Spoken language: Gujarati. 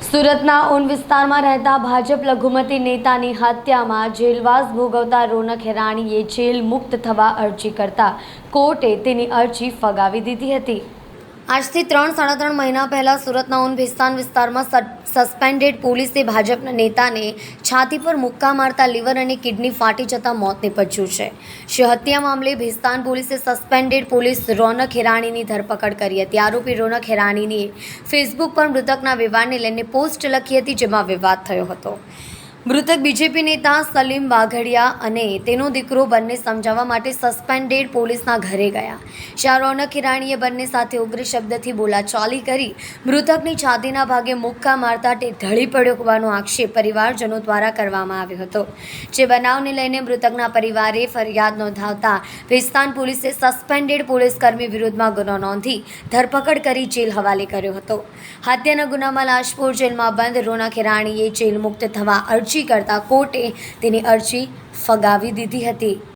સુરતના ઉન વિસ્તારમાં રહેતા ભાજપ લઘુમતી નેતાની હત્યામાં જેલવાસ ભોગવતા રોનક હેરાણીએ જેલ મુક્ત થવા અરજી કરતા કોર્ટે તેની અરજી ફગાવી દીધી હતી. આજથી ત્રણ, સાડા ત્રણ મહિના પહેલા સુરતના ઉન ભિસ્તાન વિસ્તારમાં સસ- સસ્પેન્ડેડ પોલીસે ભાજપના નેતાને છાતી પર મુક્કા મારતા લીવર અને કિડની ફાટી જતા મોત નીપજ્યું છે. શ્રી હત્યા મામલે ભિસ્તાન પોલીસે સસ્પેન્ડેડ પોલીસ રોનક હિરાણીની ધરપકડ કરી હતી. આરોપી રોનક હિરાણીની ફેસબુક પર મૃતકના વિવાદને લઈને પોસ્ટ લખી હતી, જેમાં વિવાદ થયો હતો. મૃતક બીજેપી નેતા સલીમ વાઘડિયા અને તેનો દીકરો બંને સમજાવવા માટે સસ્પેન્ડેડ પોલીસના ઘરે ગયા. જ્યાં રોનક હિરાણીએ બંને સાથે ઉગ્ર શબ્દથી બોલાચાલી કરી મૃતકની છાતીના ભાગે મુક્કા મારતા તે ઢળી પડ્યો હોવાનો આક્ષેપ પરિવારજનો દ્વારા કરવામાં આવ્યો હતો. જે બનાવને લઈને મૃતકના પરિવારે ફરિયાદ નોંધાવતા વિસ્તાન પોલીસે સસ્પેન્ડેડ પોલીસકર્મી વિરુદ્ધમાં ગુનો નોંધી ધરપકડ કરી જેલ હવાલે કર્યો હતો. હત્યાના ગુનામાં લાજપોર જેલમાં બંધ રોનક હિરાણીએ જેલ મુક્ત થવા અરજી કરતા કોર્ટે તેની અરજી ફગાવી દીધી હતી.